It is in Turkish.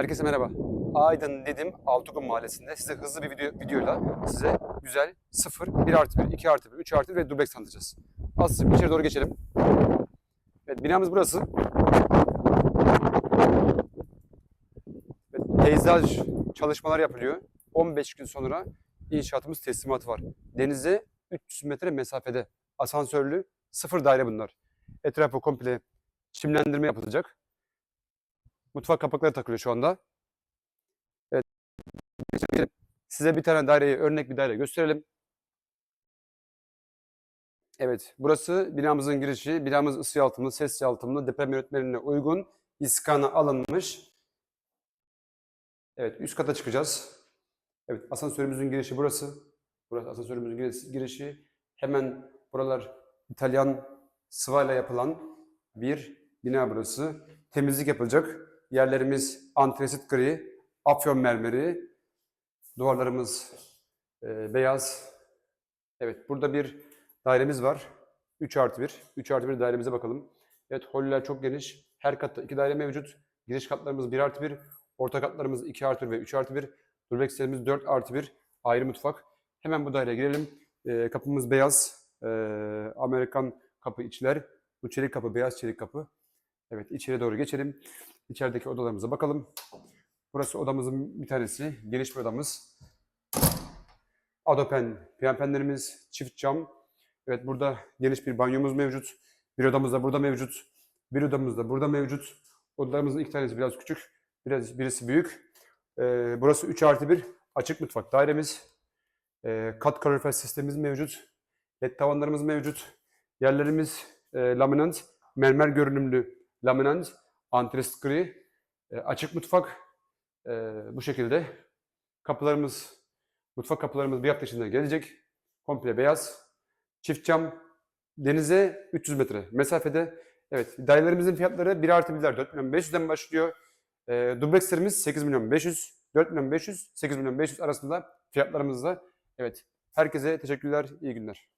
Herkese merhaba. Aydın Didim Altıkum Mahallesi'nde size hızlı bir video, videoyla size güzel 0, 1 artı 1, 2 artı 1, 3 artı 1 ve dubleks tanıtacağız. Az içeri doğru geçelim. Evet binamız burası. Evet, peyzaj çalışmalar yapılıyor. 15 gün sonra inşaatımız teslimatı var. Denize 300 metre mesafede. Asansörlü sıfır daire bunlar. Etrafı komple çimlendirme yapılacak. Mutfak kapakları takılıyor şu anda. Evet. Size bir tane daireyi, örnek bir daire gösterelim. Evet, burası binamızın girişi. Binamız ısı yalıtımlı, ses yalıtımlı, deprem yönetmeliğine uygun iskana alınmış. Evet, üst kata çıkacağız. Evet, asansörümüzün girişi burası. Burası asansörümüzün girişi. Hemen buralar İtalyan sıvayla yapılan bir bina burası. Temizlik yapılacak. Yerlerimiz antresit gri, afyon mermeri. Duvarlarımız e, beyaz. Evet, burada bir dairemiz var. 3 artı 1. 3 artı 1 dairemize bakalım. Evet, holler çok geniş. Her katta iki daire mevcut. Giriş katlarımız 1 artı 1. Orta katlarımız 2 artı 1 ve 3 artı 1. Dublekslerimiz 4 artı 1. Ayrı mutfak. Hemen bu daireye girelim. E, kapımız beyaz. E, Amerikan kapı içler. Bu çelik kapı, beyaz çelik kapı. Evet, içeri doğru geçelim. İçerideki odalarımıza bakalım. Burası odamızın bir tanesi. Geniş bir odamız. Adopen, piyanpenlerimiz, çift cam. Evet, burada geniş bir banyomuz mevcut. Bir odamız da burada mevcut. Bir odamız da burada mevcut. Odalarımızın iki tanesi biraz küçük. Biraz, birisi büyük. Ee, burası 3 artı 1 açık mutfak dairemiz. Ee, kat kalorifer sistemimiz mevcut. LED tavanlarımız mevcut. Yerlerimiz e, laminant, mermer görünümlü laminant, antresit gri, e, açık mutfak. E, bu şekilde. Kapılarımız, mutfak kapılarımız bir hafta içinde gelecek. Komple beyaz. Çift cam. Denize 300 metre mesafede. Evet, dairelerimizin fiyatları 1 artı 1'ler 4 milyon 500'den başlıyor. E, dublekslerimiz 8 milyon 500, 4 milyon 500, 8 milyon 500 arasında fiyatlarımızda. Evet, herkese teşekkürler, iyi günler.